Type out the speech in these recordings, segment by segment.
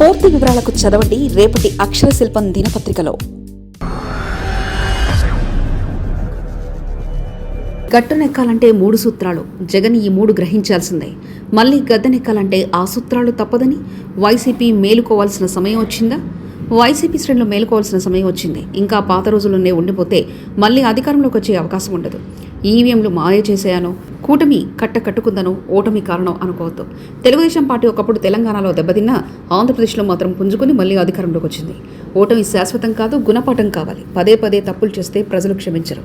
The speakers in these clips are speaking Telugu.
పూర్తి వివరాలకు చదవండి రేపటి అక్షర శిల్పం దినపత్రికలో. గట్టునెక్కాలంటే మూడు సూత్రాలు జగన్ ఈ మూడు గ్రహించాల్సిందే. మళ్ళీ గద్దెనెక్కాలంటే ఆ సూత్రాలు తప్పదని వైసీపీ మేలుకోవాల్సిన సమయం వచ్చిందా? వైసీపీ శ్రేణులు మేలుకోవాల్సిన సమయం వచ్చింది. ఇంకా పాత రోజుల్లోనే ఉండిపోతే మళ్ళీ అధికారంలోకి వచ్చే అవకాశం ఉండదు. ఈవీఎంలు మాయ చేసేయాను కూటమి కట్ట కట్టుకుందను ఓటమి కారణం అనుకోవద్దు. తెలుగుదేశం పార్టీ ఒకప్పుడు తెలంగాణలో దెబ్బతిన్నా ఆంధ్రప్రదేశ్లో మాత్రం పుంజుకుని మళ్ళీ అధికారంలోకి వచ్చింది. ఓటమి శాశ్వతం కాదు గుణపాఠం కావాలి. పదే పదే తప్పులు చేస్తే ప్రజలు క్షమించరు.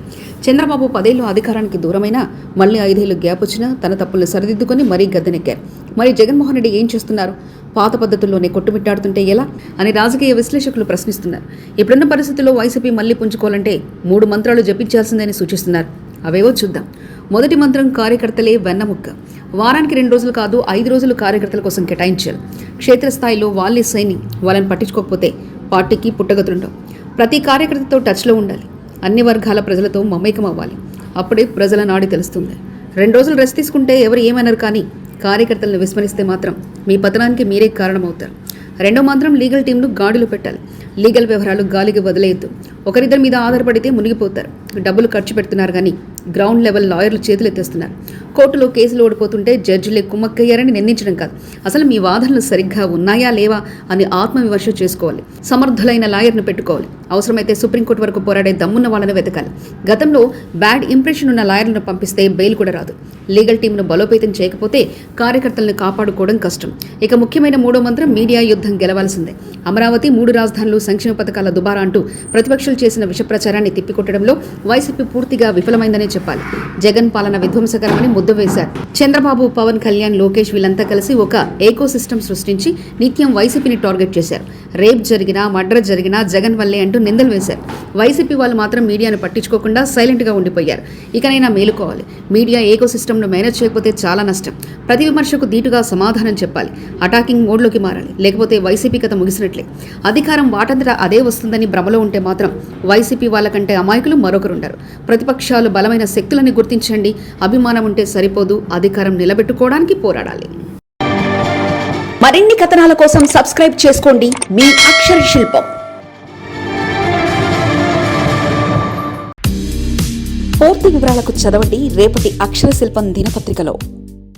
చంద్రబాబు పదేళ్ళు అధికారానికి దూరమైనా మళ్ళీ ఐదేళ్ళు గ్యాప్ వచ్చినా తన తప్పుల్ని సరిదిద్దుకొని మరీ గద్దెనెక్కారు. మరి జగన్మోహన్ రెడ్డి ఏం చేస్తున్నారు? పాత పద్ధతుల్లోనే కొట్టుమిట్టాడుతుంటే ఎలా? అని రాజకీయ విశ్లేషకులు ప్రశ్నిస్తున్నారు. ఇప్పుడున్న పరిస్థితుల్లో వైసీపీ మళ్ళీ పుంజుకోవాలంటే మూడు మంత్రాలు జపించాల్సిందని సూచిస్తున్నారు. అవేవో చూద్దాం. మొదటి మంత్రం కార్యకర్తలే వెన్నముక్క. వారానికి రెండు రోజులు కాదు ఐదు రోజులు కార్యకర్తల కోసం కేటాయించారు. క్షేత్రస్థాయిలో వాళ్ళే సైని వాళ్ళని పట్టించుకోకపోతే పార్టీకి పుట్టగతులుండవు ప్రతి కార్యకర్తతో టచ్లో ఉండాలి. అన్ని వర్గాల ప్రజలతో మమేకం అవ్వాలి. అప్పుడే ప్రజల నాడి తెలుస్తుంది. రెండు రోజులు రెస్ట్ తీసుకుంటే ఎవరు ఏమన్నారు కానీ కార్యకర్తలను విస్మరిస్తే మాత్రం మీ పతనానికి మీరే కారణమవుతారు. రెండో మాత్రం లీగల్ టీంను గాడిలో పెట్టాలి. లీగల్ వ్యవహారాలు గాలికి వదిలేయద్దు. ఒకరిద్దరి మీద ఆధారపడితే మునిగిపోతారు. డబ్బులు ఖర్చు పెడుతున్నారు కానీ గ్రౌండ్ లెవెల్ లాయర్లు చేతులు ఎత్తేస్తున్నారు కోర్టులో కేసులు ఓడిపోతుంటే జడ్జిలే కుమ్మక్కయ్యారని నిందించడం కాదు. అసలు మీ వాదనలు సరిగ్గా ఉన్నాయా లేవా అని ఆత్మవిమర్శ చేసుకోవాలి. సమర్థులైన లాయర్ను పెట్టుకోవాలి. అవసరమైతే సుప్రీంకోర్టు వరకు పోరాడే దమ్మున్న వాళ్ళని వెతకాలి. గతంలో బ్యాడ్ ఇంప్రెషన్ ఉన్న లాయర్లను పంపిస్తే బెయిల్ కూడా రాదు. లీగల్ టీంను బలోపేతం చేయకపోతే కార్యకర్తలను కాపాడుకోవడం కష్టం. ఇక ముఖ్యమైన మూడో మంత్రం మీడియా యుద్ధం గెలవాల్సిందే. అమరావతి మూడు రాజధానులు సంక్షేమ పథకాల దుబారా అంటూ ప్రతిపక్షాలు చేసిన విష ప్రచారాన్ని తిప్పికొట్టడంలో వైసీపీ పూర్తిగా విఫలమైందని చెప్పాలి. జగన్ పాలన విధ్వంసకరమని ముద్ద వేశారు. చంద్రబాబు పవన్ కళ్యాణ్ లోకేష్ వీళ్ళంతా కలిసి ఒక ఏకో సిస్టమ్ సృష్టించి నిత్యం వైసీపీని టార్గెట్ చేశారు. రేప్ జరిగినా మర్డర్ జరిగినా జగన్ వల్లే అంటూ నిందలు వేశారు. వైసీపీ వాళ్ళు మాత్రం మీడియాను పట్టించుకోకుండా సైలెంట్గా ఉండిపోయారు. ఇకనైనా మేలుకోవాలి. మీడియా ఏకో సిస్టమ్ను మేనేజ్ చేయకపోతే చాలా నష్టం. ప్రతి విమర్శకు ధీటుగా సమాధానం చెప్పాలి. అటాకింగ్ మోడ్లోకి మారాలి. లేకపోతే వైసీపీ కథ ముగిసినట్లే. అధికారం వాటంతటా అదే వస్తుందని భ్రమలో ఉంటే మాత్రం వైసీపీ వాళ్ళకంటే అమాయకులు మరొకరుండరు. ప్రతిపక్షాలు బలమైన శక్తులని గుర్తించండి. అభిమానం ఉంటే సరిపోదు. అధికారం నిలబెట్టుకోవడానికి పోరాడాలి. మరిన్ని కథనాల కోసం సబ్స్క్రైబ్ చేసుకోండి. మీ అక్షర శిల్పం. పూర్తి వివరాలకు చదవండి. రేపటి అక్షర శిల్పం దినపత్రికలో.